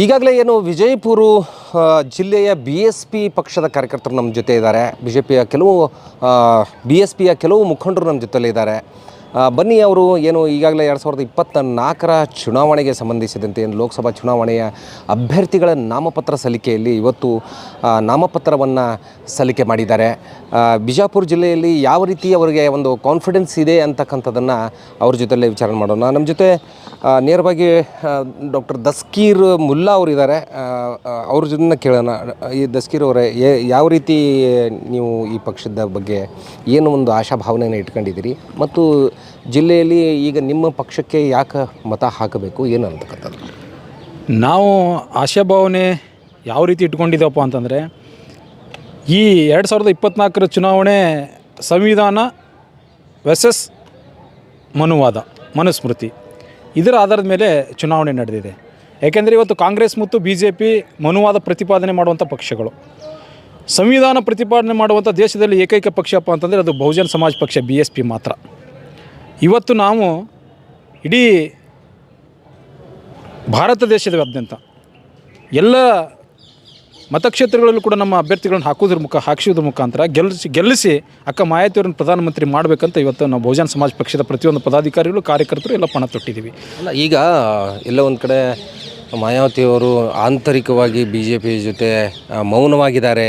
ಈಗಾಗಲೇ ಏನು ವಿಜಯಪುರ ಜಿಲ್ಲೆಯ ಬಿ ಎಸ್ ಪಿ ಪಕ್ಷದ ಕಾರ್ಯಕರ್ತರು ನಮ್ಮ ಜೊತೆ ಇದ್ದಾರೆ. ಬಿ ಜೆ ಪಿಯ ಕೆಲವು ಬಿ ಎಸ್ ಪಿಯ ಕೆಲವು ಮುಖಂಡರು ನಮ್ಮ ಜೊತೆಯಲ್ಲಿದ್ದಾರೆ. ಬನ್ನಿ ಅವರು ಏನು ಈಗಾಗಲೇ ಎರಡು ಸಾವಿರದ ಇಪ್ಪತ್ತ ನಾಲ್ಕರ ಚುನಾವಣೆಗೆ ಸಂಬಂಧಿಸಿದಂತೆ ಏನು ಲೋಕಸಭಾ ಚುನಾವಣೆಯ ಅಭ್ಯರ್ಥಿಗಳ ನಾಮಪತ್ರ ಸಲ್ಲಿಕೆಯಲ್ಲಿ ಇವತ್ತು ನಾಮಪತ್ರವನ್ನು ಸಲ್ಲಿಕೆ ಮಾಡಿದ್ದಾರೆ. ಬಿಜಾಪುರ ಜಿಲ್ಲೆಯಲ್ಲಿ ಯಾವ ರೀತಿ ಅವರಿಗೆ ಒಂದು ಕಾನ್ಫಿಡೆನ್ಸ್ ಇದೆ ಅಂತಕ್ಕಂಥದ್ದನ್ನು ಅವ್ರ ಜೊತೆಲೇ ವಿಚಾರಣೆ ಮಾಡೋಣ. ನಮ್ಮ ಜೊತೆ ನೇರವಾಗಿ ಡಾಕ್ಟರ್ ದಸ್ಕೀರ್ ಮುಲ್ಲಾ ಅವರು ಇದ್ದಾರೆ. ಅವ್ರ ಜೊತೆ ಕೇಳೋಣ. ಈ ದಸ್ಕೀರ್ ಅವರೇ ಯಾವ ರೀತಿ ನೀವು ಈ ಪಕ್ಷದ ಬಗ್ಗೆ ಏನು ಒಂದು ಆಶಾಭಾವನೆಯನ್ನು ಇಟ್ಕೊಂಡಿದ್ದೀರಿ? ಮತ್ತು ಜಿಲ್ಲೆಯಲ್ಲಿ ಈಗ ನಿಮ್ಮ ಪಕ್ಷಕ್ಕೆ ಯಾಕೆ ಮತ ಹಾಕಬೇಕು? ಏನು ಅಂತಕ್ಕಂಥದ್ದು ನಾವು ಆಶಾಭಾವನೆ ಯಾವ ರೀತಿ ಇಟ್ಕೊಂಡಿದ್ದೇವಪ್ಪ ಅಂತಂದರೆ, ಈ ಎರಡು ಸಾವಿರದ ಇಪ್ಪತ್ತ್ನಾಲ್ಕರ ಚುನಾವಣೆ ಸಂವಿಧಾನ ವೆಸಸ್ ಮನುವಾದ, ಮನುಸ್ಮೃತಿ, ಇದರ ಆಧಾರದ ಮೇಲೆ ಚುನಾವಣೆ ನಡೆದಿದೆ. ಏಕೆಂದರೆ ಇವತ್ತು ಕಾಂಗ್ರೆಸ್ ಮತ್ತು ಬಿ ಜೆ ಪಿ ಮನುವಾದ ಪ್ರತಿಪಾದನೆ ಮಾಡುವಂಥ ಪಕ್ಷಗಳು. ಸಂವಿಧಾನ ಪ್ರತಿಪಾದನೆ ಮಾಡುವಂಥ ದೇಶದಲ್ಲಿ ಏಕೈಕ ಪಕ್ಷಪ್ಪ ಅಂತಂದರೆ ಅದು ಬಹುಜನ ಸಮಾಜ ಪಕ್ಷ ಬಿ ಎಸ್ ಪಿ ಮಾತ್ರ. ಇವತ್ತು ನಾವು ಇಡೀ ಭಾರತ ದೇಶದಾದ್ಯಂತ ಎಲ್ಲ ಮತಕ್ಷೇತ್ರಗಳಲ್ಲೂ ಕೂಡ ನಮ್ಮ ಅಭ್ಯರ್ಥಿಗಳನ್ನು ಹಾಕೋದ್ರ ಮುಖ ಹಾಕ್ಸೋದ್ರ ಮುಖಾಂತರ ಗೆಲ್ಲಿಸಿ ಗೆಲ್ಲಿಸಿ ಅಕ್ಕ ಮಾಯಾತಿಯವರನ್ನು ಪ್ರಧಾನಮಂತ್ರಿ ಮಾಡಬೇಕಂತ ಇವತ್ತು ನಾವು ಬಹುಜನ ಸಮಾಜ ಪಕ್ಷದ ಪ್ರತಿಯೊಂದು ಪದಾಧಿಕಾರಿಗಳು, ಕಾರ್ಯಕರ್ತರು ಎಲ್ಲ ಪಣ ತೊಟ್ಟಿದ್ದೀವಿ. ಅಲ್ಲ, ಈಗ ಎಲ್ಲ ಒಂದು ಕಡೆ ಮಾಯಾವತಿಯವರು ಆಂತರಿಕವಾಗಿ ಬಿ ಜೆ ಪಿ ಜೊತೆ ಮೌನವಾಗಿದ್ದಾರೆ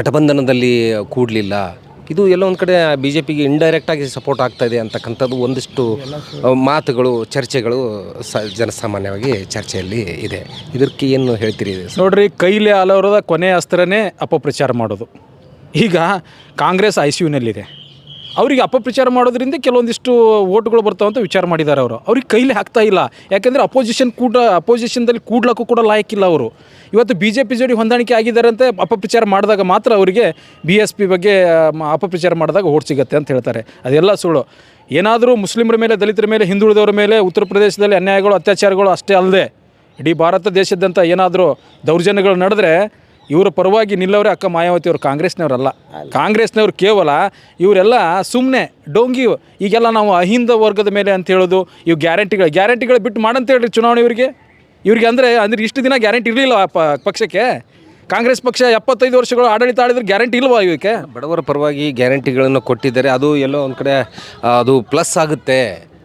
ಘಟಬಂಧನದಲ್ಲಿ ಕೂಡಲಿಲ್ಲ. ಇದು ಎಲ್ಲ ಒಂದು ಕಡೆ ಬಿ ಜೆ ಪಿಗೆ ಇಂಡೈರೆಕ್ಟಾಗಿ ಸಪೋರ್ಟ್ ಆಗ್ತಾ ಇದೆ ಅಂತಕ್ಕಂಥದ್ದು ಒಂದಿಷ್ಟು ಮಾತುಗಳು, ಚರ್ಚೆಗಳು ಸ, ಜನಸಾಮಾನ್ಯವಾಗಿ ಚರ್ಚೆಯಲ್ಲಿ ಇದೆ. ಇದಕ್ಕೆ ಏನು ಹೇಳ್ತೀರಿ? ನೋಡ್ರಿ, ಕೈಲಿ ಹಲವರದ ಕೊನೆ ಅಸ್ತ್ರನೇ ಅಪಪ್ರಚಾರ ಮಾಡೋದು. ಈಗ ಕಾಂಗ್ರೆಸ್ ಐ ಸಿ ಯುನಲ್ಲಿದೆ ಅವರಿಗೆ ಅಪಪ್ರಚಾರ ಮಾಡೋದ್ರಿಂದ ಕೆಲವೊಂದಿಷ್ಟು ಓಟ್ಗಳು ಬರ್ತಾವಂತ ವಿಚಾರ ಮಾಡಿದ್ದಾರೆ ಅವರು. ಅವ್ರಿಗೆ ಕೈಲಿ ಹಾಕ್ತಾ ಇಲ್ಲ. ಯಾಕೆಂದರೆ ಅಪೋಸಿಷನ್ ಕೂಡ ಅಪೋಸಿಷನ್ದಲ್ಲಿ ಕೂಡ್ಲಕ್ಕೂ ಕೂಡ ಲಾಯಕ್ಕಿಲ್ಲ ಅವರು. ಇವತ್ತು ಬಿ ಜೆ ಪಿ ಜೋಡಿ ಹೊಂದಾಣಿಕೆ ಆಗಿದ್ದಾರೆ ಅಂತ ಅಪಪ್ರಚಾರ ಮಾಡಿದಾಗ ಮಾತ್ರ ಅವರಿಗೆ ಬಿ ಎಸ್ ಪಿ ಬಗ್ಗೆ ಅಪಪ್ರಚಾರ ಮಾಡಿದಾಗ ಓಟ್ ಸಿಗುತ್ತೆ ಅಂತ ಹೇಳ್ತಾರೆ. ಅದೆಲ್ಲ ಸುಳ್ಳು. ಏನಾದರೂ ಮುಸ್ಲಿಮರ ಮೇಲೆ, ದಲಿತರ ಮೇಲೆ, ಹಿಂದುಳಿದವರ ಮೇಲೆ ಉತ್ತರ ಪ್ರದೇಶದಲ್ಲಿ ಅನ್ಯಾಯಗಳು, ಅತ್ಯಾಚಾರಗಳು ಅಷ್ಟೇ ಅಲ್ಲದೆ ಇಡೀ ಭಾರತ ದೇಶದಂಥ ಏನಾದರೂ ದೌರ್ಜನ್ಯಗಳು ನಡೆದ್ರೆ ಇವರ ಪರವಾಗಿ ನಿಲ್ಲವರೇ ಅಕ್ಕ ಮಾಯಾವತಿ ಅವರು ಕಾಂಗ್ರೆಸ್ನವರಲ್ಲ. ಕಾಂಗ್ರೆಸ್ನವರು ಕೇವಲ ಇವರೆಲ್ಲ ಸುಮ್ಮನೆ ಡೋಂಗಿ ಈಗೆಲ್ಲ ನಾವು ಅಹಿಂದ ವರ್ಗದ ಮೇಲೆ ಅಂತ ಹೇಳೋದು ಇವು ಗ್ಯಾರಂಟಿಗಳು ಗ್ಯಾರಂಟಿಗಳು ಬಿಟ್ಟು ಮಾಡಂತ ಹೇಳಿ ಚುನಾವಣೆ ಇವರಿಗೆ. ಇವ್ರಿಗೆ ಅಂದರೆ ಅಂದ್ರೆ ಇಷ್ಟು ದಿನ ಗ್ಯಾರಂಟಿ ಇರಲಿಲ್ಲ ಪಕ್ಷಕ್ಕೆ. ಕಾಂಗ್ರೆಸ್ ಪಕ್ಷ ಎಪ್ಪತ್ತೈದು ವರ್ಷಗಳು ಆಡಳಿತ ಆಡಿದ್ರೆ ಗ್ಯಾರಂಟಿ ಇಲ್ವಾ ಇವಕ್ಕೆ ಬಡವರ ಪರವಾಗಿ ಗ್ಯಾರಂಟಿಗಳನ್ನು ಕೊಟ್ಟಿದ್ದಾರೆ ಅದು ಎಲ್ಲೋ ಒಂದು ಕಡೆ ಅದು ಪ್ಲಸ್ ಆಗುತ್ತೆ.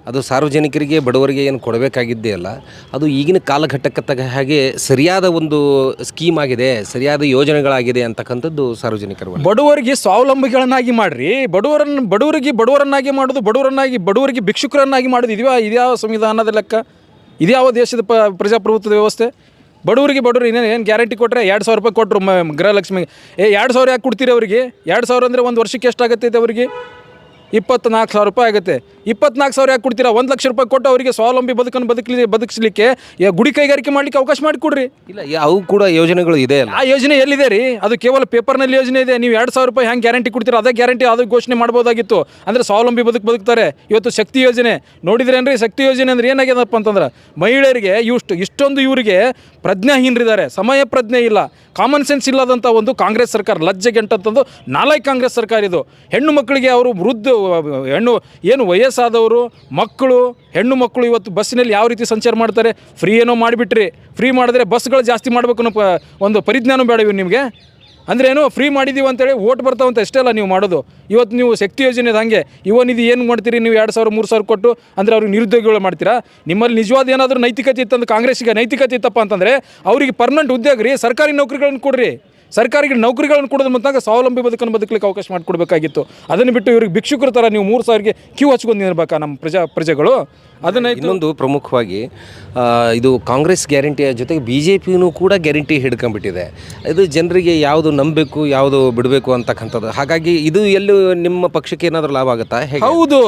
ಅದು ಸಾರ್ವಜನಿಕರಿಗೆ, ಬಡವರಿಗೆ ಏನು ಕೊಡಬೇಕಾಗಿದ್ದೇ ಅಲ್ಲ. ಅದು ಈಗಿನ ಕಾಲಘಟ್ಟಕ್ಕೆ ತಕ್ಕ ಹಾಗೆ ಸರಿಯಾದ ಒಂದು ಸ್ಕೀಮ್ ಆಗಿದೆ, ಸರಿಯಾದ ಯೋಜನೆಗಳಾಗಿದೆ ಅಂತಕ್ಕಂಥದ್ದು ಸಾರ್ವಜನಿಕರು ಬಡವರಿಗೆ ಸ್ವಾವಲಂಬಿಗಳನ್ನಾಗಿ ಮಾಡ್ರಿ. ಬಡವರನ್ನು, ಬಡವರಿಗೆ ಬಡವರನ್ನಾಗಿ ಮಾಡೋದು, ಬಡವರನ್ನಾಗಿ, ಬಡವರಿಗೆ ಭಿಕ್ಷುಕರನ್ನಾಗಿ ಮಾಡೋದು ಇದ್ಯಾವ ಇದ್ಯಾವ ಸಂವಿಧಾನದ ಲೆಕ್ಕ? ಇದ್ಯಾವ ದೇಶದ ಪ, ಪ್ರಜಾಪ್ರಭುತ್ವದ ವ್ಯವಸ್ಥೆ? ಬಡವರಿಗೆ ಬಡವರು ಇನ್ನೇನು, ಏನು ಗ್ಯಾರಂಟಿ ಕೊಟ್ಟರೆ ಎರಡು ಸಾವಿರ ರೂಪಾಯಿ ಕೊಟ್ಟರು ಮ, ಗೃಹಲಕ್ಷ್ಮಿಗೆ? ಏ, ಎರಡು ಸಾವಿರ ಯಾಕೆ ಕೊಡ್ತೀರಿ ಅವರಿಗೆ? ಎರಡು ಸಾವಿರ ಅಂದರೆ ಒಂದು ವರ್ಷಕ್ಕೆ ಎಷ್ಟಾಗತ್ತೈತೆ ಅವರಿಗೆ? ಇಪ್ಪತ್ನಾಲ್ಕು ಸಾವಿರ ರೂಪಾಯಿ ಆಗುತ್ತೆ. ಇಪ್ಪತ್ನಾಲ್ಕು ಸಾವಿರ ಯಾಕೆ ಕೊಡ್ತೀರಾ? ಒಂದು ಲಕ್ಷ ರೂಪಾಯಿ ಕೊಟ್ಟು ಅವರಿಗೆ ಸ್ವಾವಲಂಬಿ ಬದುಕನ್ನು ಬದುಕಲಿ ಬದುಕಿಸಲಿಕ್ಕೆ ಯಾ- ಗುಡಿ ಕೈಗಾರಿಕೆ ಮಾಡಲಿಕ್ಕೆ ಅವಕಾಶ ಮಾಡಿಕೊಡ್ರಿ. ಇಲ್ಲ ಅವು ಕೂಡ ಯೋಜನೆಗಳು ಇದೆ ಅಲ್ಲ. ಆ ಯೋಜನೆ ಎಲ್ಲಿದೆ ರೀ? ಅದು ಕೇವಲ ಪೇಪರ್ನಲ್ಲಿ ಯೋಜನೆ ಇದೆ. ನೀವು ಎರಡು ಸಾವಿರ ರೂಪಾಯಿ ಹೆಂಗೆ ಗ್ಯಾರಂಟಿ ಕೊಡ್ತೀರಾ? ಅದೇ ಗ್ಯಾರಂಟಿ ಅದು ಘೋಷಣೆ ಮಾಡ್ಬೋದಾಗಿತ್ತು. ಅಂದರೆ ಸ್ವಾವಲಂಬಿ ಬದುಕು ಬದುಕ್ತಾರೆ. ಇವತ್ತು ಶಕ್ತಿ ಯೋಜನೆ. ನೋಡಿದ್ರೇನ್ರಿ ಶಕ್ತಿ ಯೋಜನೆ ಅಂದ್ರೆ ಏನಾಗ್ಯದಪ್ಪ ಅಂತಂದ್ರೆ ಮಹಿಳೆಯರಿಗೆ ಇಷ್ಟು ಇಷ್ಟೊಂದು ಇವರಿಗೆ ಪ್ರಜ್ಞಾಹೀನರಿದ್ದಾರೆ. ಸಮಯ ಪ್ರಜ್ಞೆ ಇಲ್ಲ. ಕಾಮನ್ ಸೆನ್ಸ್ ಇಲ್ಲದಂಥ ಒಂದು ಕಾಂಗ್ರೆಸ್ ಸರ್ಕಾರ ಲಜ್ಜೆಗೆಂಟಂತಂದು ನಾಲ್ಕು ಕಾಂಗ್ರೆಸ್ ಸರ್ಕಾರ ಇದು. ಹೆಣ್ಣು ಮಕ್ಕಳಿಗೆ ಅವರು ವೃದ್ಧ ಹೆಣ್ಣು, ಏನು ವಯಸ್ಸಾದವರು, ಮಕ್ಕಳು, ಹೆಣ್ಣು ಮಕ್ಕಳು ಇವತ್ತು ಬಸ್ಸಿನಲ್ಲಿ ಯಾವ ರೀತಿ ಸಂಚಾರ ಮಾಡ್ತಾರೆ? ಫ್ರೀ ಏನೋ ಮಾಡಿಬಿಟ್ರಿ. ಫ್ರೀ ಮಾಡಿದ್ರೆ ಬಸ್ಗಳು ಜಾಸ್ತಿ ಮಾಡಬೇಕು ಅನ್ನೋ ಪ- ಒಂದು ಪರಿಜ್ಞಾನ ಬೇಡ ಇವು ನಿಮಗೆ? ಅಂದ್ರೆ ಏನು ಫ್ರೀ ಮಾಡಿದ್ದೀವಿ ಅಂತೇಳಿ ಓಟ್ ಬರ್ತಾವಂತ ಅಷ್ಟೇ ಅಲ್ಲ ನೀವು ಮಾಡೋದು. ಇವತ್ತು ನೀವು ಶಕ್ತಿ ಯೋಜನೆ ಹಾಗೆ ಇವನ್ ಇದು ಏನು ಮಾಡ್ತೀರಿ? ನೀವು ಎರಡು ಸಾವಿರ, ಮೂರು ಸಾವಿರ ಕೊಟ್ಟು, ಅಂದರೆ ಅವ್ರಿಗೆ ನಿರುದ್ಯೋಗಿಗಳು ಮಾಡ್ತೀರಾ? ನಿಮ್ಮಲ್ಲಿ ನಿಜವಾದ ಏನಾದರೂ ನೈತಿಕತೆ ಇತ್ತಂದ್ರೆ ಕಾಂಗ್ರೆಸ್ಸಿಗೆ ನೈತಿಕತೆ ಇತ್ತಪ್ಪ ಅಂತಂದರೆ, ಅವರಿಗೆ ಪರ್ಮನೆಂಟ್ ಉದ್ಯೋಗ ರೀ, ಸರ್ಕಾರಿ ನೌಕರಿಗಳನ್ನು ಕೊಡ್ರಿ. ಸರ್ಕಾರಿಗೆ ನೌಕರಿಗಳನ್ನು ಕೊಡೋದ್ರ ಮುತ್ತಾಗ ಸ್ವಾವಲಂಬಿ ಬದುಕನ್ನು ಬದುಕಲಿಕ್ಕೆ ಅವಕಾಶ ಮಾಡಿಕೊಡ್ಬೇಕಾಗಿತ್ತು. ಅದನ್ನು ಬಿಟ್ಟು ಇವ್ರಿಗೆ ಭಿಕ್ಷುಕರ ಥರ ನೀವು ಮೂರು ಸಾವಿರಗೆ ಕ್ಯೂ ಹಚ್ಕೊಂಡು ನಿಲ್ಬೇಕಾ ನಮ್ಮ ಪ್ರಜಾ ಪ್ರಜೆಗಳು? ಅದನ್ನು ಇನ್ನೊಂದು ಪ್ರಮುಖವಾಗಿ ಇದು ಕಾಂಗ್ರೆಸ್ ಗ್ಯಾರಂಟಿಯ ಜೊತೆಗೆ ಬಿ ಜೆ ಪಿನೂ ಕೂಡ ಗ್ಯಾರಂಟಿ ಹಿಡ್ಕೊಂಡ್ಬಿಟ್ಟಿದೆ. ಇದು ಜನರಿಗೆ ಯಾವುದು ನಂಬಬೇಕು ಯಾವುದು ಬಿಡಬೇಕು ಅಂತಕ್ಕಂಥದ್ದು. ಹಾಗಾಗಿ ಇದು ಎಲ್ಲೂ ನಿಮ್ಮ ಪಕ್ಷಕ್ಕೆ ಏನಾದರೂ ಲಾಭ ಆಗುತ್ತಾ? ಹೇಗೆ? ಹೌದು.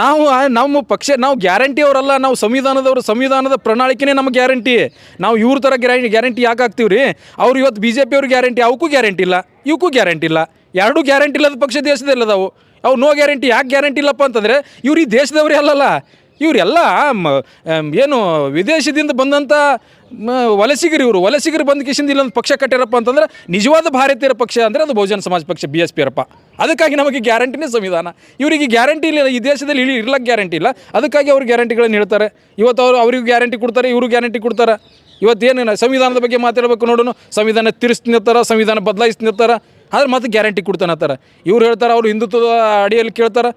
ನಾವು ನಮ್ಮ ಪಕ್ಷ, ನಾವು ಗ್ಯಾರಂಟಿ ಅವರಲ್ಲ, ನಾವು ಸಂವಿಧಾನದವರು, ಸಂವಿಧಾನದ ಪ್ರಣಾಳಿಕೆನೇ ನಮ್ಮ ಗ್ಯಾರಂಟಿ. ನಾವು ಇವ್ರ ಥರ ಗ್ಯಾರಂಟಿ ಗ್ಯಾರಂಟಿ ಯಾಕೆ ಹಾಕ್ತೀವಿ ರೀ ಅವ್ರು ಇವತ್ತು ಬಿ ಜೆ ಪಿಯವ್ರು ಗ್ಯಾರಂಟಿ ಅವಕ್ಕೂ ಗ್ಯಾರಂಟಿ ಇಲ್ಲ ಇವಕ್ಕೂ ಗ್ಯಾರಂಟಿ ಇಲ್ಲ. ಎರಡೂ ಗ್ಯಾರಂಟಿ ಇಲ್ಲದ ಪಕ್ಷ ದೇಶದಲ್ಲಿ ಅದಾವು. ಅವು ನೋ ಗ್ಯಾರಂಟಿ, ಯಾಕೆ ಗ್ಯಾರಂಟಿ ಇಲ್ಲಪ್ಪ ಅಂತಂದರೆ, ಇವ್ರು ಈ ದೇಶದವರೇ ಅಲ್ಲಲ್ಲ. ಇವರೆಲ್ಲ ಏನು ವಿದೇಶದಿಂದ ಬಂದಂಥ ವಲಸಿಗರು ಇವರು. ವಲಸಿಗರು ಬಂದ ಕಿಶಿಂದ ಇಲ್ಲೊಂದು ಪಕ್ಷ ಕಟ್ಟಿರಪ್ಪ ಅಂತಂದ್ರೆ ನಿಜವಾದ ಭಾರತೀಯರ ಪಕ್ಷ ಅಂದರೆ ಅದು ಬಹುಜನ ಸಮಾಜ ಪಕ್ಷ ಬಿ ಎಸ್ ಅದಕ್ಕಾಗಿ ನಮಗೆ ಗ್ಯಾರಂಟಿನೇ ಸಂವಿಧಾನ. ಇವರಿಗೆ ಗ್ಯಾರಂಟಿ ಇಲ್ಲ, ಈ ದೇಶದಲ್ಲಿ ಇಳಿ ಇರ್ಲಕ್ಕೆ ಗ್ಯಾರಂಟಿ ಇಲ್ಲ. ಅದಕ್ಕಾಗಿ ಅವ್ರು ಗ್ಯಾರಂಟಿಗಳನ್ನು ಹೇಳ್ತಾರೆ. ಇವತ್ತು ಅವರು ಅವ್ರಿಗೆ ಗ್ಯಾರಂಟಿ ಕೊಡ್ತಾರೆ ಇವರು ಗ್ಯಾರಂಟಿ ಕೊಡ್ತಾರೆ. ಇವತ್ತೇನು ಸಂವಿಧಾನದ ಬಗ್ಗೆ ಮಾತಾಡಬೇಕು ನೋಡೋಣ ಸಂವಿಧಾನ ತಿರ್ಸ್ತಿರ್ತಾರ ಸಂವಿಧಾನ ಬದಲಾಯಿಸ್ತಿರ್ತಾರೆ ಆದ್ರೆ ಮತ್ತೆ ಗ್ಯಾರಂಟಿ ಕೊಡ್ತಾನತ್ತಾರ ಇವ್ರು ಹೇಳ್ತಾರೆ, ಅವರು ಹಿಂದುತ್ವದ ಅಡಿಯಲ್ಲಿ ಕೇಳ್ತಾರೆ.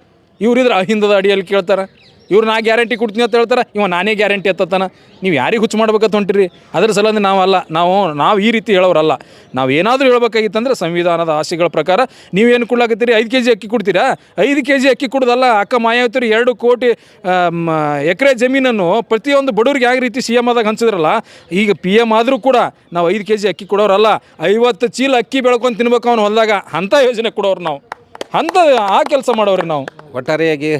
ಇವ್ರಿದ್ರೆ ಅಹಿಂದದ ಅಡಿಯಲ್ಲಿ ಕೇಳ್ತಾರೆ. ಇವ್ರು ನಾ ಗ್ಯಾರಂಟಿ ಕೊಡ್ತೀನಿ ಅಂತ ಹೇಳ್ತಾರೆ, ಇವ ನಾನೇ ಗ್ಯಾರಂಟಿ ಎತ್ತತ್ತಾನ ನೀವು ಯಾರಿಗೆ ಹುಚ್ಚು ಮಾಡ್ಬೇಕಂತ ಹೊಂಟಿರಿ? ಅದ್ರ ಸಲಂದು ನಾವಲ್ಲ ನಾವು ನಾವು ಈ ರೀತಿ ಹೇಳೋರಲ್ಲ. ನಾವು ಏನಾದರೂ ಹೇಳ್ಬೇಕಾಗಿತ್ತಂದ್ರೆ ಸಂವಿಧಾನದ ಆಸೆಗಳ ಪ್ರಕಾರ ನೀವೇನು ಕೊಡ್ಲಾಕತ್ತೀರಿ? ಐದು ಕೆ ಜಿ ಅಕ್ಕಿ ಕೊಡ್ತೀರಾ? ಐದು ಕೆ ಜಿ ಅಕ್ಕಿ ಕೊಡೋದಲ್ಲ ಅಕ್ಕ ಮಾಯಾವತಿರು ಎರಡು ಕೋಟಿ ಎಕರೆ ಜಮೀನನ್ನು ಪ್ರತಿಯೊಂದು ಬಡವ್ರಿಗೆ ಯಾವ ರೀತಿ ಸಿ ಎಂ ಆದಾಗ ಹಂಚಿದ್ರಲ್ಲ, ಈಗ ಪಿ ಎಂ ಆದರೂ ಕೂಡ ನಾವು ಐದು ಕೆ ಜಿ ಅಕ್ಕಿ ಕೊಡೋರಲ್ಲ, ಐವತ್ತು ಚೀಲ ಅಕ್ಕಿ ಬೆಳ್ಕೊಂಡು ತಿನ್ಬೇಕು ಅವನು ಹೊಲದಾಗ ಅಂಥ ಯೋಜನೆ ಕೊಡೋರು ನಾವು. ಅಂಥ ಆ ಕೆಲಸ ಮಾಡೋರು ನಾವು. ಒಟ್ಟಾರೆಯಾಗಿ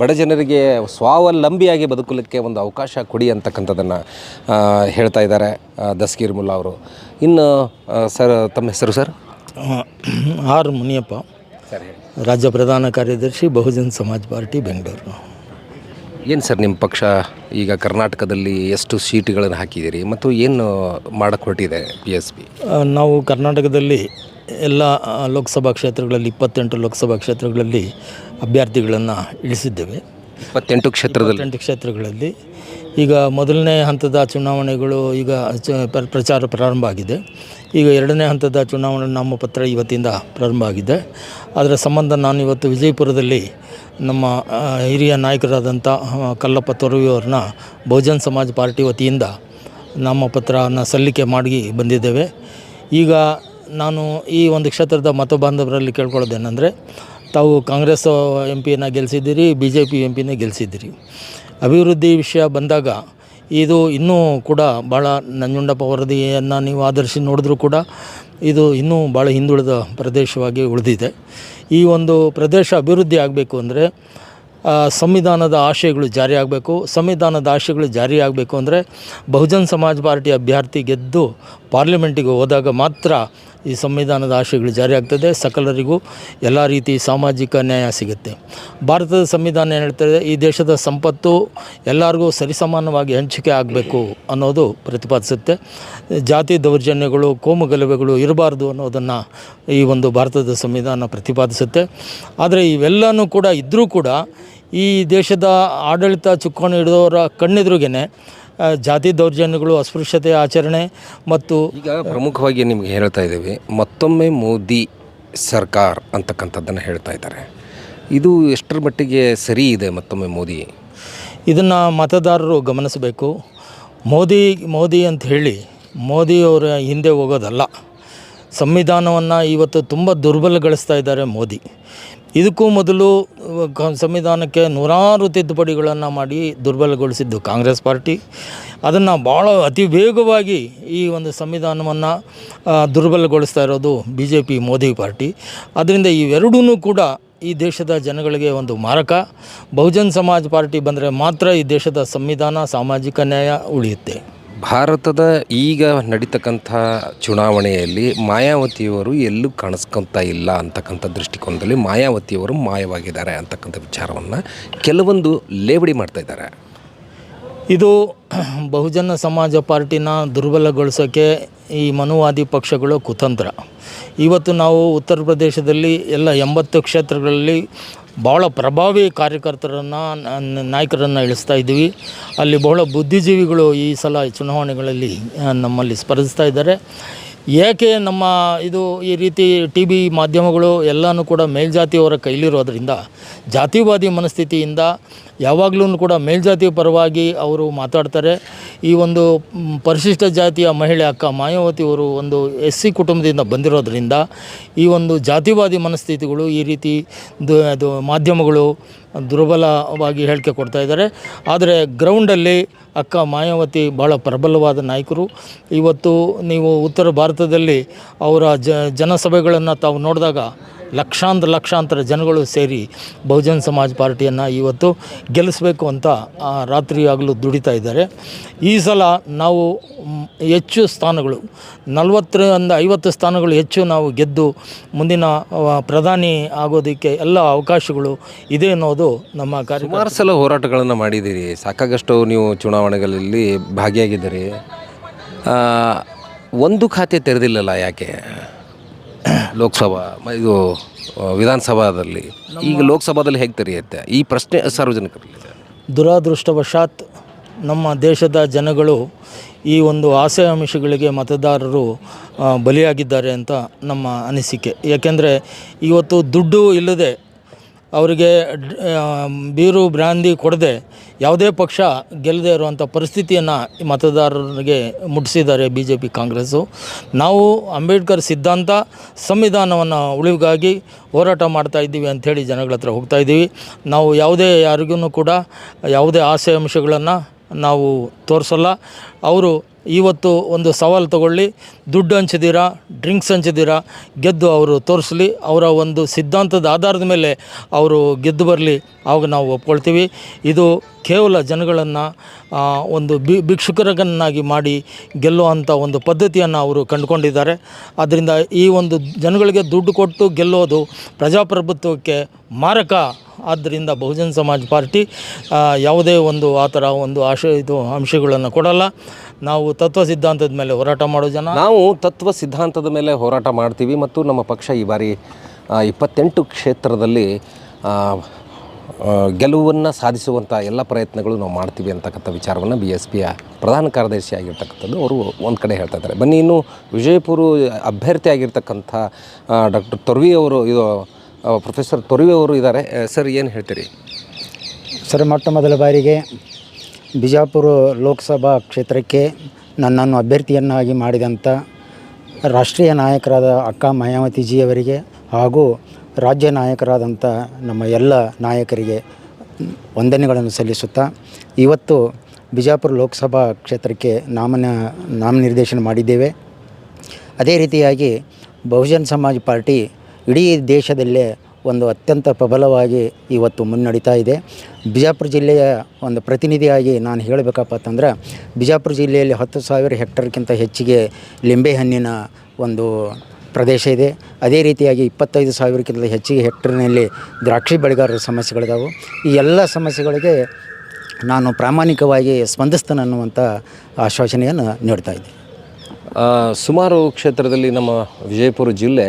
ಬಡ ಜನರಿಗೆ ಸ್ವಾವಲಂಬಿಯಾಗಿ ಬದುಕಲಿಕ್ಕೆ ಒಂದು ಅವಕಾಶ ಕೊಡಿ ಅಂತಕ್ಕಂಥದ್ದನ್ನು ಹೇಳ್ತಾ ಇದ್ದಾರೆ ದಸ್ಕೀರ್ ದಸ್ಗೀರ್ ಮುಲ್ಲಾ ಅವರು. ಇನ್ನು ಸರ್ ತಮ್ಮ ಹೆಸರು ಸರ್? ಆರ್ ಮುನಿಯಪ್ಪ. ಸರ್ ರಾಜ್ಯ ಪ್ರಧಾನ ಕಾರ್ಯದರ್ಶಿ ಬಹುಜನ್ ಸಮಾಜ್ ಪಾರ್ಟಿ ಬೆಂಗಳೂರು. ಏನು ಸರ್ ನಿಮ್ಮ ಪಕ್ಷ ಈಗ ಕರ್ನಾಟಕದಲ್ಲಿ ಎಷ್ಟು ಸೀಟುಗಳನ್ನು ಹಾಕಿದ್ದೀರಿ ಮತ್ತು ಏನು ಮಾಡಕ್ಕೆ ಹೊರಟಿದೆ ಪಿ ಎಸ್ ಪಿ ನಾವು ಕರ್ನಾಟಕದಲ್ಲಿ ಎಲ್ಲ ಲೋಕಸಭಾ ಕ್ಷೇತ್ರಗಳಲ್ಲಿ ಇಪ್ಪತ್ತೆಂಟು ಲೋಕಸಭಾ ಕ್ಷೇತ್ರಗಳಲ್ಲಿ ಅಭ್ಯರ್ಥಿಗಳನ್ನು ಇಳಿಸಿದ್ದೇವೆ. ಇಪ್ಪತ್ತೆಂಟು ಕ್ಷೇತ್ರದಲ್ಲಿ. ಎಂಟು ಕ್ಷೇತ್ರಗಳಲ್ಲಿ. ಈಗ ಮೊದಲನೇ ಹಂತದ ಚುನಾವಣೆಗಳು ಈಗ ಚ- ಪ್ರ- ಪ್ರಚಾರ ಪ್ರಾರಂಭ ಆಗಿದೆ. ಈಗ ಎರಡನೇ ಹಂತದ ಚುನಾವಣೆ ನಾಮಪತ್ರ ಇವತ್ತಿಂದ ಪ್ರಾರಂಭ ಆಗಿದೆ. ಅದರ ಸಂಬಂಧ ನಾನು ಇವತ್ತು ವಿಜಯಪುರದಲ್ಲಿ ನಮ್ಮ ಆ, ಹಿರಿಯ ನಾಯಕರಾದಂಥ ಆ, ಕಲ್ಲಪ್ಪ ತೊರವಿಯವ್ರನ್ನ ಬಹುಜನ್ ಸಮಾಜ್ ಪಾರ್ಟಿ ವತಿಯಿಂದ ನಾಮಪತ್ರನ ಸಲ್ಲಿಕೆ ಮಾಡಿ ಬಂದಿದ್ದೇವೆ. ಈಗ ನಾನು ಈ ಒಂದು ಕ್ಷೇತ್ರದ ಮತಬಾಂಧವರಲ್ಲಿ ಕೇಳ್ಕೊಳ್ಳೋದೇನೆಂದರೆ ತಾವು ಕಾಂಗ್ರೆಸ್ ಎಂ ಪಿಯನ್ನು ಗೆಲ್ಲಿಸಿದ್ದೀರಿ ಬಿ ಜೆ ಪಿ ಎಂ ಪಿನೇ ಗೆಲ್ಲಿಸಿದ್ದೀರಿ ಅಭಿವೃದ್ಧಿ ವಿಷಯ ಬಂದಾಗ ಇದು ಇನ್ನೂ ಕೂಡ ಭಾಳ ನಂಜುಂಡಪ್ಪ ವರದಿಯನ್ನು ನೀವು ಆಧರಿಸಿ ನೋಡಿದ್ರೂ ಕೂಡ ಇದು ಇನ್ನೂ ಭಾಳ ಹಿಂದುಳಿದ ಪ್ರದೇಶವಾಗಿ ಉಳಿದಿದೆ. ಈ ಒಂದು ಪ್ರದೇಶ ಅಭಿವೃದ್ಧಿ ಆಗಬೇಕು ಅಂದರೆ ಸಂವಿಧಾನದ ಆಶಯಗಳು ಜಾರಿ ಆಗಬೇಕು. ಸಂವಿಧಾನದ ಆಶಯಗಳು ಜಾರಿ ಆಗಬೇಕು ಅಂದರೆ, ಬಹುಜನ್ ಸಮಾಜ್ ಪಾರ್ಟಿ ಅಭ್ಯರ್ಥಿ ಗೆದ್ದು ಪಾರ್ಲಿಮೆಂಟಿಗೆ ಹೋದಾಗ ಮಾತ್ರ ಈ ಸಂವಿಧಾನದ ಆಶಯಗಳು ಜಾರಿಯಾಗ್ತದೆ ಸಕಲರಿಗೂ ಎಲ್ಲ ರೀತಿ ಸಾಮಾಜಿಕ ನ್ಯಾಯ ಸಿಗುತ್ತೆ. ಭಾರತದ ಸಂವಿಧಾನ ಏನು ಹೇಳ್ತದೆ ಈ ದೇಶದ ಸಂಪತ್ತು ಎಲ್ಲರಿಗೂ ಸರಿಸಮಾನವಾಗಿ ಹಂಚಿಕೆ ಆಗಬೇಕು ಅನ್ನೋದು ಪ್ರತಿಪಾದಿಸುತ್ತೆ. ಜಾತಿ ದೌರ್ಜನ್ಯಗಳು ಕೋಮು ಗಲಭೆಗಳು ಇರಬಾರ್ದು ಅನ್ನೋದನ್ನು ಈ ಒಂದು ಭಾರತದ ಸಂವಿಧಾನ ಪ್ರತಿಪಾದಿಸುತ್ತೆ. ಆದರೆ ಇವೆಲ್ಲನೂ ಕೂಡ ಇದ್ದರೂ ಕೂಡ ಈ ದೇಶದ ಆಡಳಿತ ಚುಕ್ಕಾಣಿ ಹಿಡಿದವರ ಕಣ್ಣೆದುರಿಗೇನೆ ಜಾತಿ ದೌರ್ಜನ್ಯಗಳು ಅಸ್ಪೃಶ್ಯತೆ ಆಚರಣೆ ಮತ್ತು ಈಗ ಪ್ರಮುಖವಾಗಿ ನಿಮಗೆ ಹೇಳ್ತಾ ಇದ್ದೀವಿ ಮತ್ತೊಮ್ಮೆ ಮೋದಿ ಸರ್ಕಾರ ಅಂತಕ್ಕಂಥದ್ದನ್ನು ಹೇಳ್ತಾ ಇದ್ದಾರೆ. ಇದು ಎಷ್ಟರ ಮಟ್ಟಿಗೆ ಸರಿ ಇದೆ ಮತ್ತೊಮ್ಮೆ ಮೋದಿ? ಇದನ್ನು ಮತದಾರರು ಗಮನಿಸಬೇಕು. ಮೋದಿ ಮೋದಿ ಅಂತ ಹೇಳಿ ಮೋದಿಯವರ ಹಿಂದೆ ಹೋಗೋದಲ್ಲ. ಸಂವಿಧಾನವನ್ನು ಇವತ್ತು ತುಂಬ ದುರ್ಬಲಗೊಳಿಸ್ತಾ ಇದ್ದಾರೆ ಮೋದಿ. ಇದಕ್ಕೂ ಮೊದಲು ಸಂವಿಧಾನಕ್ಕೆ ನೂರಾರು ತಿದ್ದುಪಡಿಗಳನ್ನು ಮಾಡಿ ದುರ್ಬಲಗೊಳಿಸಿದ್ದು ಕಾಂಗ್ರೆಸ್ ಪಾರ್ಟಿ. ಅದನ್ನು ಭಾಳ ಅತಿ ವೇಗವಾಗಿ ಈ ಒಂದು ಸಂವಿಧಾನವನ್ನು ದುರ್ಬಲಗೊಳಿಸ್ತಾ ಇರೋದು B J P Modi party. ಅದರಿಂದ ಇವೆರಡೂ ಕೂಡ ಈ ದೇಶದ ಜನಗಳಿಗೆ ಒಂದು ಮಾರಕ. ಬಹುಜನ್ ಸಮಾಜ್ ಪಾರ್ಟಿ ಬಂದರೆ ಮಾತ್ರ ಈ ದೇಶದ ಸಂವಿಧಾನ, ಸಾಮಾಜಿಕ ನ್ಯಾಯ ಉಳಿಯುತ್ತೆ. ಭಾರತದ ಈಗ ನಡೀತಕ್ಕಂಥ ಚುನಾವಣೆಯಲ್ಲಿ ಮಾಯಾವತಿಯವರು ಎಲ್ಲೂ ಕಾಣಿಸ್ಕೊತಾ ಇಲ್ಲ ಅಂತಕ್ಕಂಥ ದೃಷ್ಟಿಕೋನದಲ್ಲಿ ಮಾಯಾವತಿಯವರು ಮಾಯವಾಗಿದ್ದಾರೆ ಅಂತಕ್ಕಂಥ ವಿಚಾರವನ್ನು ಕೆಲವೊಂದು ಲೇವಡಿ ಮಾಡ್ತಾ ಇದ್ದಾರೆ. ಇದು ಬಹುಜನ ಸಮಾಜ ಪಾರ್ಟಿನ ದುರ್ಬಲಗೊಳಿಸೋಕ್ಕೆ ಈ ಮನುವಾದಿ ಪಕ್ಷಗಳು ಕುತಂತ್ರ. ಇವತ್ತು ನಾವು ಉತ್ತರ ಪ್ರದೇಶದಲ್ಲಿ ಎಲ್ಲ ಎಂಬತ್ತು ಕ್ಷೇತ್ರಗಳಲ್ಲಿ ಭಾಳ ಪ್ರಭಾವಿ ಕಾರ್ಯಕರ್ತರನ್ನು ನಾಯಕರನ್ನು ಇಳಿಸ್ತಾ ಇದ್ದೀವಿ ಅಲ್ಲಿ ಬಹಳ ಬುದ್ಧಿಜೀವಿಗಳು ಈ ಸಲ ಚುನಾವಣೆಗಳಲ್ಲಿ ನಮ್ಮಲ್ಲಿ ಸ್ಪರ್ಧಿಸ್ತಾ ಇದ್ದಾರೆ. ಏಕೆ ನಮ್ಮ ಇದು ಈ ರೀತಿ ಟಿ ವಿ ಮಾಧ್ಯಮಗಳು ಎಲ್ಲನೂ ಕೂಡ ಮೇಲ್ಜಾತಿಯವರ ಕೈಲಿರೋದ್ರಿಂದ, ಜಾತಿವಾದಿ ಮನಸ್ಥಿತಿಯಿಂದ ಯಾವಾಗಲೂ ಕೂಡ ಮೇಲ್ಜಾತಿ ಪರವಾಗಿ ಅವರು ಮಾತಾಡ್ತಾರೆ. ಈ ಒಂದು ಪರಿಶಿಷ್ಟ ಜಾತಿಯ ಮಹಿಳೆ ಅಕ್ಕ ಮಾಯಾವತಿಯವರು ಒಂದು ಎಸ್ ಸಿ ಕುಟುಂಬದಿಂದ ಬಂದಿರೋದ್ರಿಂದ, ಈ ಒಂದು ಜಾತಿವಾದಿ ಮನಸ್ಥಿತಿಗಳು ಈ ರೀತಿ ಅದು ಮಾಧ್ಯಮಗಳು ದುರ್ಬಲವಾಗಿ ಹೇಳಿಕೆ ಕೊಡ್ತಾ ಇದ್ದಾರೆ. ಆದರೆ ಗ್ರೌಂಡಲ್ಲಿ ಅಕ್ಕ ಮಾಯಾವತಿ ಭಾಳ ಪ್ರಬಲವಾದ ನಾಯಕರು. ಇವತ್ತು ನೀವು ಉತ್ತರ ಭಾರತದಲ್ಲಿ ಅವರ ಜನಸಭೆಗಳನ್ನು ತಾವು ನೋಡಿದಾಗ ಲಕ್ಷಾಂತರ ಲಕ್ಷಾಂತರ ಜನಗಳು ಸೇರಿ ಬಹುಜನ್ ಸಮಾಜ ಪಾರ್ಟಿಯನ್ನು ಇವತ್ತು ಗೆಲ್ಲಿಸಬೇಕು ಅಂತ ರಾತ್ರಿಯಾಗಲೂ ದುಡಿತಾ ಇದ್ದಾರೆ. ಈ ಸಲ ನಾವು ಹೆಚ್ಚು ಸ್ಥಾನಗಳು, ನಲವತ್ತರಿಂದ ಐವತ್ತು ಸ್ಥಾನಗಳು ಹೆಚ್ಚು ನಾವು ಗೆದ್ದು ಮುಂದಿನ ಪ್ರಧಾನಿ ಆಗೋದಕ್ಕೆ ಎಲ್ಲ ಅವಕಾಶಗಳು ಇದೆ ಅನ್ನೋದು ನಮ್ಮ ಕಾರ್ಯ ಸಲ ಹೋರಾಟಗಳನ್ನು ಮಾಡಿದ್ದೀರಿ. ಸಾಕಾಗಷ್ಟು ನೀವು ಚುನಾವಣೆಗಳಲ್ಲಿ ಭಾಗಿಯಾಗಿದ್ದೀರಿ. ಒಂದು ಖಾತೆ ತೆರೆದಿಲ್ಲಲ್ಲ ಯಾಕೆ? ಲೋಕಸಭಾ ಇದು ವಿಧಾನಸಭಾದಲ್ಲಿ. ಈಗ ಲೋಕಸಭಾದಲ್ಲಿ ಹೇಗೆ ತೆರೆಯುತ್ತೆ? ಈ ಪ್ರಶ್ನೆ ಸಾರ್ವಜನಿಕರಲ್ಲಿ ದುರಾದೃಷ್ಟವಶಾತ್ ನಮ್ಮ ದೇಶದ ಜನಗಳು ಈ ಒಂದು ಆಸೆ ಅಂಶಗಳಿಗೆ ಮತದಾರರು ಬಲಿಯಾಗಿದ್ದಾರೆ ಅಂತ ನಮ್ಮ ಅನಿಸಿಕೆ. ಯಾಕೆಂದರೆ ಇವತ್ತು ದುಡ್ಡು ಇಲ್ಲದೆ ಅವರಿಗೆ ಬೀರು ಬ್ರಾಂದಿ ಕೊಡದೆ ಯಾವುದೇ ಪಕ್ಷ ಗೆಲ್ಲದೆ ಇರುವಂಥ ಪರಿಸ್ಥಿತಿಯನ್ನು ಮತದಾರರಿಗೆ ಮುಟ್ಟಿಸಿದ್ದಾರೆ ಬಿ ಜೆ ಪಿ ಕಾಂಗ್ರೆಸ್ಸು. ನಾವು ಅಂಬೇಡ್ಕರ್ ಸಿದ್ಧಾಂತ ಸಂವಿಧಾನವನ್ನು ಉಳಿವಿಗಾಗಿ ಹೋರಾಟ ಮಾಡ್ತಾ ಇದ್ದೀವಿ ಅಂಥೇಳಿ ಜನಗಳ ಹತ್ರ ಹೋಗ್ತಾ ಇದ್ದೀವಿ. ನಾವು ಯಾವುದೇ ಯಾರಿಗೂ ಕೂಡ ಯಾವುದೇ ಆಸೆ ಅಂಶಗಳನ್ನು ನಾವು ತೋರಿಸಲ್ಲ. ಅವರು ಇವತ್ತು ಒಂದು ಸವಾಲು ತಗೊಳ್ಳಿ. ದುಡ್ಡು ಹಂಚಿದ್ದೀರಾ? ಡ್ರಿಂಕ್ಸ್ ಹಂಚಿದ್ದೀರಾ? ಗೆದ್ದು ಅವರು ತೋರಿಸಲಿ. ಅವರ ಒಂದು ಸಿದ್ಧಾಂತದ ಆಧಾರದ ಮೇಲೆ ಅವರು ಗೆದ್ದು ಬರಲಿ. ಆವಾಗ ನಾವು ಒಪ್ಕೊಳ್ತೀವಿ. ಇದು ಕೇವಲ ಜನಗಳನ್ನು ಒಂದು ಬಿ ಭಿಕ್ಷುಕರನ್ನಾಗಿ ಮಾಡಿ ಗೆಲ್ಲುವಂಥ ಒಂದು ಪದ್ಧತಿಯನ್ನು ಅವರು ಕಂಡುಕೊಂಡಿದ್ದಾರೆ. ಆದ್ದರಿಂದ ಈ ಒಂದು ಜನಗಳಿಗೆ ದುಡ್ಡು ಕೊಟ್ಟು ಗೆಲ್ಲೋದು ಪ್ರಜಾಪ್ರಭುತ್ವಕ್ಕೆ ಮಾರಕ. ಆದ್ದರಿಂದ ಬಹುಜನ್ ಸಮಾಜ್ ಪಾರ್ಟಿ ಯಾವುದೇ ಒಂದು ಆ ಥರ ಒಂದು ಆಶ ಇದು ಅಂಶಗಳನ್ನು ಕೊಡಲ್ಲ. ನಾವು ತತ್ವ ಸಿದ್ಧಾಂತದ ಮೇಲೆ ಹೋರಾಟ ಮಾಡೋ ಜನ. ನಾವು ತತ್ವ ಸಿದ್ಧಾಂತದ ಮೇಲೆ ಹೋರಾಟ ಮಾಡ್ತೀವಿ ಮತ್ತು ನಮ್ಮ ಪಕ್ಷ ಈ ಬಾರಿ ಇಪ್ಪತ್ತೆಂಟು ಕ್ಷೇತ್ರದಲ್ಲಿ ಗೆಲುವನ್ನು ಸಾಧಿಸುವಂಥ ಎಲ್ಲ ಪ್ರಯತ್ನಗಳು ನಾವು ಮಾಡ್ತೀವಿ ಅಂತಕ್ಕಂಥ ವಿಚಾರವನ್ನು ಬಿ ಎಸ್ ಪಿಯ ಪ್ರಧಾನ ಕಾರ್ಯದರ್ಶಿ ಆಗಿರ್ತಕ್ಕಂಥದ್ದು ಅವರು ಒಂದು ಕಡೆ ಹೇಳ್ತಾ ಇದ್ದಾರೆ. ಬನ್ನಿ ಇನ್ನು ವಿಜಯಪುರ ಅಭ್ಯರ್ಥಿ ಆಗಿರ್ತಕ್ಕಂಥ ಡಾಕ್ಟರ್ ತೊರ್ವಿ ಅವರು ಇದು ಪ್ರೊಫೆಸರ್ ತೊರವಿ ಅವರು ಇದ್ದಾರೆ ಸರ್, ಏನು ಹೇಳ್ತೀರಿ? ಸರ್, ಮೊಟ್ಟ ಮೊದಲ ಬಾರಿಗೆ ಬಿಜಾಪುರ ಲೋಕಸಭಾ ಕ್ಷೇತ್ರಕ್ಕೆ ನನ್ನನ್ನು ಅಭ್ಯರ್ಥಿಯನ್ನಾಗಿ ಮಾಡಿದಂಥ ರಾಷ್ಟ್ರೀಯ ನಾಯಕರಾದ ಅಕ್ಕ ಮಾಯಾವತಿಜಿಯವರಿಗೆ ಹಾಗೂ ರಾಜ್ಯ ನಾಯಕರಾದಂಥ ನಮ್ಮ ಎಲ್ಲ ನಾಯಕರಿಗೆ ವಂದನೆಗಳನ್ನು ಸಲ್ಲಿಸುತ್ತಾ ಇವತ್ತು ಬಿಜಾಪುರ ಲೋಕಸಭಾ ಕ್ಷೇತ್ರಕ್ಕೆ ನಾಮನ, ನಾಮನಿರ್ದೇಶನ ಮಾಡಿದ್ದೇವೆ. ಅದೇ ರೀತಿಯಾಗಿ ಬಹುಜನ್ ಸಮಾಜ್ ಪಾರ್ಟಿ ಇಡೀ ದೇಶದಲ್ಲೇ ಒಂದು ಅತ್ಯಂತ ಪ್ರಬಲವಾಗಿ ಇವತ್ತು ಮುನ್ನಡೀತಾ ಇದೆ. ಬಿಜಾಪುರ ಜಿಲ್ಲೆಯ ಒಂದು ಪ್ರತಿನಿಧಿಯಾಗಿ ನಾನು ಹೇಳಬೇಕಪ್ಪ ಅಂತಂದ್ರೆ, ಬಿಜಾಪುರ ಜಿಲ್ಲೆಯಲ್ಲಿ ಹತ್ತು ಸಾವಿರ ಹೆಕ್ಟರ್ಗಿಂತ ಹೆಚ್ಚಿಗೆ ಲಿಂಬೆಹಣ್ಣಿನ ಒಂದು ಪ್ರದೇಶ ಇದೆ. ಅದೇ ರೀತಿಯಾಗಿ ಇಪ್ಪತ್ತೈದು ಸಾವಿರಕ್ಕಿಂತ ಹೆಚ್ಚಿಗೆ ಹೆಕ್ಟರ್ನಲ್ಲಿ ದ್ರಾಕ್ಷಿ ಬೆಳೆಗಾರರ ಸಮಸ್ಯೆಗಳಿದಾವೆ. ಈ ಎಲ್ಲ ಸಮಸ್ಯೆಗಳಿಗೆ ನಾನು ಪ್ರಾಮಾಣಿಕವಾಗಿ ಸ್ಪಂದಿಸ್ತೇನೆ ಅನ್ನುವಂಥ ಆಶ್ವಾಸನೆಯನ್ನು ನೀಡ್ತಾ ಇದ್ದೆ ಸುಮಾರು ಕ್ಷೇತ್ರದಲ್ಲಿ ನಮ್ಮ ವಿಜಯಪುರ ಜಿಲ್ಲೆ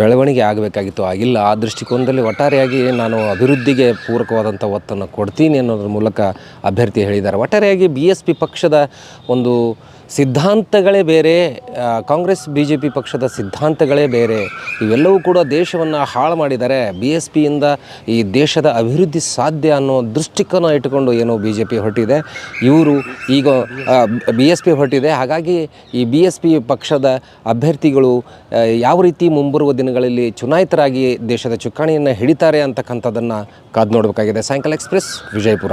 ಬೆಳವಣಿಗೆ ಆಗಬೇಕಾಗಿತ್ತು. ಆಗಿಲ್ಲ, ಆ ದೃಷ್ಟಿಕೋನದಲ್ಲಿ ಒಟ್ಟಾರೆಯಾಗಿ ನಾನು ಅಭಿವೃದ್ಧಿಗೆ ಪೂರಕವಾದಂಥ ಒತ್ತನ್ನು ಕೊಡ್ತೀನಿ ಅನ್ನೋದ್ರ ಮೂಲಕ ಅಭ್ಯರ್ಥಿ ಹೇಳಿದ್ದಾರೆ. ಒಟ್ಟಾರೆಯಾಗಿ ಬಿ ಎಸ್ ಪಿ ಪಕ್ಷದ ಒಂದು ಸಿದ್ಧಾಂತಗಳೇ ಬೇರೆ ಕಾಂಗ್ರೆಸ್ ಬಿ ಜೆ ಪಿ ಪಕ್ಷದ ಸಿದ್ಧಾಂತಗಳೇ ಬೇರೆ. ಇವೆಲ್ಲವೂ ಕೂಡ ದೇಶವನ್ನು ಹಾಳು ಮಾಡಿದ್ದಾರೆ ಬಿ ಎಸ್ ಪಿಯಿಂದ ಈ ದೇಶದ ಅಭಿವೃದ್ಧಿ ಸಾಧ್ಯ ಅನ್ನೋ ದೃಷ್ಟಿಕೋನ ಇಟ್ಟುಕೊಂಡು ಏನು ಬಿ ಜೆ ಪಿ ಹೊರಟಿದೆ. ಇವರು ಈಗ ಬಿ ಎಸ್ ಪಿ ಹೊರಟಿದೆ. ಹಾಗಾಗಿ ಈ ಬಿ ಎಸ್ ಪಿ ಪಕ್ಷದ ಅಭ್ಯರ್ಥಿಗಳು ಯಾವ ರೀತಿ ಮುಂಬರುವ ದಿನಗಳಲ್ಲಿ ಚುನಾಯಿತರಾಗಿ ದೇಶದ ಚುಕ್ಕಾಣಿಯನ್ನು ಹಿಡಿತಾರೆ ಅಂತಕ್ಕಂಥದ್ದನ್ನು ಕಾದು ನೋಡಬೇಕಾಗಿದೆ. ಸಾಯಂಕಾಲ ಎಕ್ಸ್ಪ್ರೆಸ್, ವಿಜಯಪುರ.